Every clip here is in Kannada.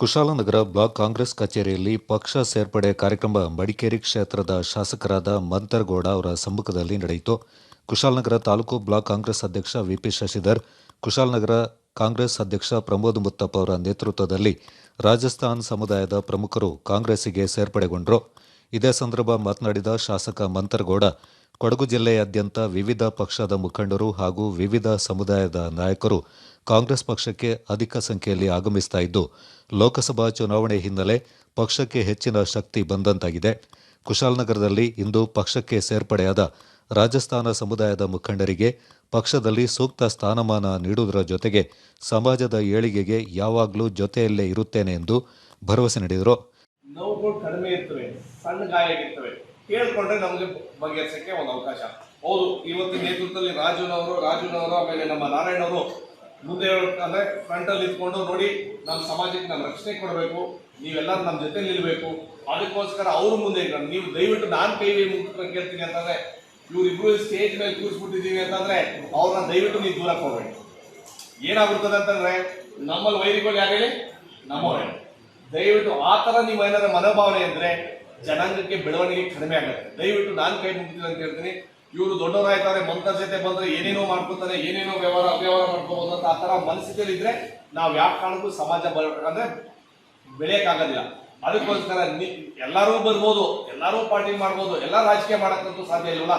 ಕುಶಾಲನಗರ ಬ್ಲಾಕ್ ಕಾಂಗ್ರೆಸ್ ಕಚೇರಿಯಲ್ಲಿ ಪಕ್ಷ ಸೇರ್ಪಡೆ ಕಾರ್ಯಕ್ರಮ ಮಡಿಕೇರಿ ಕ್ಷೇತ್ರದ ಶಾಸಕರಾದ ಮಂತರಗೌಡ ಅವರ ಸಮ್ಮುಖದಲ್ಲಿ ನಡೆಯಿತು. ಕುಶಾಲನಗರ ತಾಲೂಕು ಬ್ಲಾಕ್ ಕಾಂಗ್ರೆಸ್ ಅಧ್ಯಕ್ಷ ವಿಪಿ ಶಶಿಧರ್, ಕುಶಾಲನಗರ ಕಾಂಗ್ರೆಸ್ ಅಧ್ಯಕ್ಷ ಪ್ರಮೋದ್ ಮುತ್ತಪ್ಪ ಅವರ ನೇತೃತ್ವದಲ್ಲಿ ರಾಜಸ್ಥಾನ್ ಸಮುದಾಯದ ಪ್ರಮುಖರು ಕಾಂಗ್ರೆಸ್ಸಿಗೆ ಸೇರ್ಪಡೆಗೊಂಡರು. ಇದೇ ಸಂದರ್ಭ ಮಾತನಾಡಿದ ಶಾಸಕ ಮಂತರಗೌಡ ಕೊಡಗು ಜಿಲ್ಲೆಯಾದ್ಯಂತ ವಿವಿಧ ಪಕ್ಷದ ಮುಖಂಡರು ಹಾಗೂ ವಿವಿಧ ಸಮುದಾಯದ ನಾಯಕರು ಕಾಂಗ್ರೆಸ್ ಪಕ್ಷಕ್ಕೆ ಅಧಿಕ ಸಂಖ್ಯೆಯಲ್ಲಿ ಆಗಮಿಸ್ತಾ ಇದ್ದು, ಲೋಕಸಭಾ ಚುನಾವಣೆ ಹಿನ್ನೆಲೆ ಪಕ್ಷಕ್ಕೆ ಹೆಚ್ಚಿನ ಶಕ್ತಿ ಬಂದಂತಾಗಿದೆ. ಕುಶಾಲನಗರದಲ್ಲಿ ಇಂದು ಪಕ್ಷಕ್ಕೆ ಸೇರ್ಪಡೆಯಾದ ರಾಜಸ್ಥಾನ ಸಮುದಾಯದ ಮುಖಂಡರಿಗೆ ಪಕ್ಷದಲ್ಲಿ ಸೂಕ್ತ ಸ್ಥಾನಮಾನ ನೀಡುವುದರ ಜೊತೆಗೆ ಸಮಾಜದ ಏಳಿಗೆಗೆ ಯಾವಾಗಲೂ ಜೊತೆಯಲ್ಲೇ ಇರುತ್ತೇನೆ ಎಂದು ಭರವಸೆ ನೀಡಿದರು. ನೋವುಗಳು ಕಡಿಮೆ ಇರ್ತವೆ, ಸಣ್ಣ ಗಾಯ ಕೇಳ್ಕೊಂಡ್ರೆ ನಮಗೆ ಬಗೆಹರಿಸಕ್ಕೆ ಒಂದು ಅವಕಾಶ. ಹೌದು, ಇವತ್ತಿನ ನೇತೃತ್ವದಲ್ಲಿ ರಾಜುನವರು ರಾಜುನವರು ಆಮೇಲೆ ನಮ್ಮ ನಾರಾಯಣವರು ಮುಂದೆ ಅಂದ್ರೆ ಫ್ರಂಟ್ ಅಲ್ಲಿ ಇಟ್ಕೊಂಡು ನೋಡಿ ನಮ್ಮ ಸಮಾಜಕ್ಕೆ ನಮ್ಮ ರಕ್ಷಣೆ ಕೊಡಬೇಕು ನೀವೆಲ್ಲ ನಮ್ಮ ಜೊತೆ ನಿಲ್ಬೇಕು. ಅದಕ್ಕೋಸ್ಕರ ಅವ್ರ ಮುಂದೆ ನೀವು ದಯವಿಟ್ಟು ನಾನು ಕೈ ಮುಗಿಸ್ಕೊಂಡು ಕೇಳ್ತೀನಿ ಅಂತಂದ್ರೆ, ಇವ್ರಿಬ್ರು ಸ್ಟೇಜ್ ಮೇಲೆ ಕೂರಿಸ್ಬಿಟ್ಟಿದೀವಿ ಅಂತಂದ್ರೆ ಅವ್ರನ್ನ ದಯವಿಟ್ಟು ನೀವು ದೂರ ಹೋಗ್ಬೇಡಿ ಏನಾಗುತ್ತದೆ ಅಂತಂದ್ರೆ, ನಮ್ಮಲ್ಲಿ ವೈರಿಗಳು ಯಾರು ಹೇಳಿ? ನಮ್ಮವರೇ. ದಯವಿಟ್ಟು ಆ ಥರ ನೀವು ಮನೋಭಾವನೆ ಅಂದ್ರೆ ಜನಾಂಗಕ್ಕೆ ಬೆಳವಣಿಗೆ ಕಡಿಮೆ ಆಗುತ್ತೆ. ದಯವಿಟ್ಟು ನಾನು ಕೈ ಮುಗ್ತೀನಿ ಅಂತ ಹೇಳ್ತೀನಿ. ಇವರು ದೊಡ್ಡವರಾಯ್ತಾರೆ, ಮಂತ್ರ ಜೊತೆ ಬಂದ್ರೆ ಏನೇನೋ ಮಾಡ್ಕೊತಾರೆ ಏನೇನೋ ವ್ಯವಹಾರ, ಅವ್ಯವಹಾರ ಮಾಡ್ಕೋಬಹುದು ಅಂತ ಆ ತರ ಮನಸ್ಥಿತಿಯಲ್ಲಿ ಇದ್ರೆ ನಾವು ಯಾವ ಕಾರಣಕ್ಕೂ ಸಮಾಜ ಬಲ ಅಂದ್ರೆ ಬೆಳೆಯಕ್ಕಾಗೋದಿಲ್ಲ. ಅದಕ್ಕೋಸ್ಕರ ಎಲ್ಲರೂ ಬರ್ಬೋದು, ಎಲ್ಲರೂ ಪಾರ್ಟಿ ಮಾಡ್ಬೋದು, ಎಲ್ಲ ರಾಜಕೀಯ ಮಾಡಕ್ಕಂತೂ ಸಾಧ್ಯ ಇಲ್ವಲ್ಲ?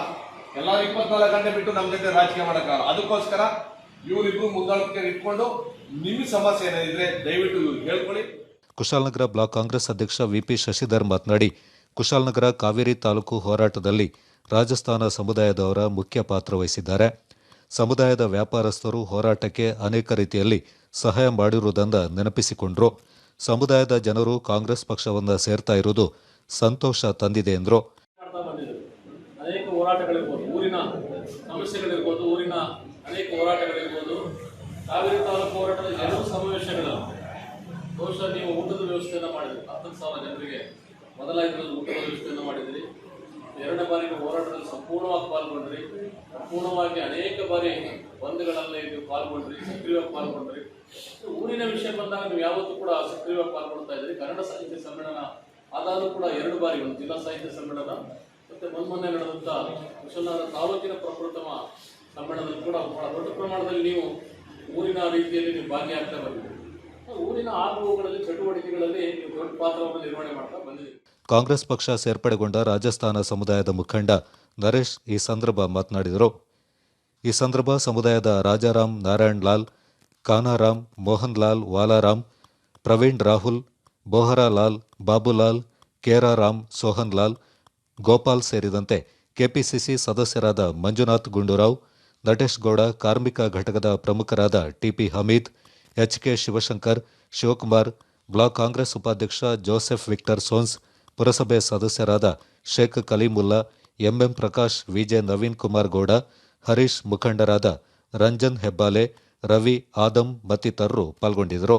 ಎಲ್ಲರೂ ಇಪ್ಪತ್ನಾಲ್ಕು ಗಂಟೆ ಬಿಟ್ಟು ನಮ್ಮ ಜೊತೆ ರಾಜಕೀಯ ಮಾಡೋಕ್ಕಾಗಲ್ಲ. ಅದಕ್ಕೋಸ್ಕರ ಇವರಿಬ್ರು ಮುಂದಾಳತ್ವ ಇಟ್ಕೊಂಡು ನಿಮ್ಮ ಸಮಸ್ಯೆ ಏನಿದ್ರೆ ದಯವಿಟ್ಟು ಇವ್ರಿಗೆ ಹೇಳ್ಕೊಳ್ಳಿ. ಕುಶಾಲನಗರ ಬ್ಲಾಕ್ ಕಾಂಗ್ರೆಸ್ ಅಧ್ಯಕ್ಷ ವಿಪಿ ಶಶಿಧರ್ ಮಾತನಾಡಿ ಕುಶಾಲನಗರ ಕಾವೇರಿ ತಾಲೂಕು ಹೋರಾಟದಲ್ಲಿ ರಾಜಸ್ಥಾನ ಸಮುದಾಯದವರ ಮುಖ್ಯ ಪಾತ್ರ ವಹಿಸಿದ್ದಾರೆ. ಸಮುದಾಯದ ವ್ಯಾಪಾರಸ್ಥರು ಹೋರಾಟಕ್ಕೆ ಅನೇಕ ರೀತಿಯಲ್ಲಿ ಸಹಾಯ ಮಾಡಿರುವುದನ್ನು ನೆನಪಿಸಿಕೊಂಡರು. ಸಮುದಾಯದ ಜನರು ಕಾಂಗ್ರೆಸ್ ಪಕ್ಷವನ್ನು ಸೇರ್ತಾ ಇರುವುದು ಸಂತೋಷ ತಂದಿದೆ ಎಂದರು. ಅನೇಕ ಹೋರಾಟಗಳಿರ್ಬೋದು, ಊರಿನ ಸಮಸ್ಯೆಗಳಿರ್ಬೋದು, ಊರಿನ ಅನೇಕ ಹೋರಾಟಗಳಿರ್ಬೋದು, ಕಾವೇರಿ ತಾಲೂಕು ಹೋರಾಟದ ಸಮಾವೇಶಗಳು ಬಹುಶಃ ನೀವು ಊಟದ ವ್ಯವಸ್ಥೆಯನ್ನು ಮಾಡಿದ್ರಿ. ಹತ್ತು ಸಾವಿರ ಜನರಿಗೆ ಮೊದಲ ಇದರಲ್ಲಿ ಊಟದ ವ್ಯವಸ್ಥೆಯನ್ನು ಮಾಡಿದ್ರಿ. ಎರಡನೇ ಬಾರಿ ನೀವು ಹೋರಾಟದಲ್ಲಿ ಸಂಪೂರ್ಣವಾಗಿ ಪಾಲ್ಗೊಂಡ್ರಿ. ಸಂಪೂರ್ಣವಾಗಿ ಅನೇಕ ಬಾರಿ ಬಂದ್ಗಳಲ್ಲಿ ನೀವು ಪಾಲ್ಗೊಂಡ್ರಿ, ಸಕ್ರಿಯವಾಗಿ ಪಾಲ್ಗೊಂಡ್ರಿ. ಊರಿನ ವಿಷಯ ಬಂದಾಗ ನೀವು ಯಾವತ್ತೂ ಕೂಡ ಸಕ್ರಿಯವಾಗಿ ಪಾಲ್ಗೊಳ್ತಾ ಇದ್ರಿ. ಕನ್ನಡ ಸಾಹಿತ್ಯ ಸಮ್ಮೇಳನ ಆದಾದರೂ ಕೂಡ ಎರಡು ಬಾರಿ, ಒಂದು ಜಿಲ್ಲಾ ಸಾಹಿತ್ಯ ಸಮ್ಮೇಳನ ಮತ್ತು ಮೊನ್ನೆ ನಡೆದಂಥ ಕುಶಲನಗರ ತಾಲೂಕಿನ ಪ್ರಪ್ರಥಮ ಸಮ್ಮೇಳನದಲ್ಲಿ ಕೂಡ ಬಹಳ ದೊಡ್ಡ ಪ್ರಮಾಣದಲ್ಲಿ ನೀವು ಊರಿನ ರೀತಿಯಲ್ಲಿ ನೀವು ಭಾಗಿಯಾಗ್ತಾ ಬಂದಿದ್ದೀರಿ ಊರಿನ ಆಗುವುಗಳಲ್ಲಿ ಚಟುವಟಿಕೆಗಳಲ್ಲಿ ದೊಡ್ಡ ಪಾತ್ರವನ್ನು ನಿರ್ವಹಣೆ ಮಾಡ್ತಾ ಬಂದಿದ್ದೀರಿ. ಕಾಂಗ್ರೆಸ್ ಪಕ್ಷ ಸೇರ್ಪಡೆಗೊಂಡ ರಾಜಸ್ಥಾನ ಸಮುದಾಯದ ಮುಖಂಡ ನರೇಶ್ ಈ ಸಂದರ್ಭ ಮಾತನಾಡಿದರು. ಈ ಸಂದರ್ಭ ಸಮುದಾಯದ ರಾಜಾರಾಮ್ ನಾರಾಯಣ್ ಲಾಲ್ ಕಾನಾರಾಮ್ ಮೋಹನ್ ಲಾಲ್, ವಾಲಾರಾಮ್, ಪ್ರವೀಣ್ ರಾಹುಲ್ ಬೋಹರಾಲಾಲ್ ಬಾಬುಲಾಲ್ ಕೇರಾರಾಮ್ ಸೋಹನ್ ಲಾಲ್, ಗೋಪಾಲ್ ಸೇರಿದಂತೆ ಕೆಪಿಸಿಸಿ ಸದಸ್ಯರಾದ ಮಂಜುನಾಥ್ ಗುಂಡೂರಾವ್, ನಟೇಶ್ ಗೌಡ, ಕಾರ್ಮಿಕ ಘಟಕದ ಪ್ರಮುಖರಾದ TP Hameed HK Shivashankar, Shivakumar, block Congress ಉಪಾಧ್ಯಕ್ಷ ಜೋಸೆಫ್ ವಿಕ್ಟರ್ ಸೋನ್ಸ್, ಪುರಸಭೆ ಸದಸ್ಯರಾದ ಶೇಖ್ ಕಲೀಮುಲ್ಲಾ, ಎಂಎಂ ಪ್ರಕಾಶ್, ವಿಜೆ ನವೀನ್ ಕುಮಾರ್ ಗೌಡ, ಹರೀಶ್ ಮುಖಂಡರಾದ ರಂಜನ್ ಹೆಬ್ಬಾಲೆ, ರವಿ ಆದಂ ಮತ್ತಿತರರು ಪಾಲ್ಗೊಂಡಿದ್ದರು.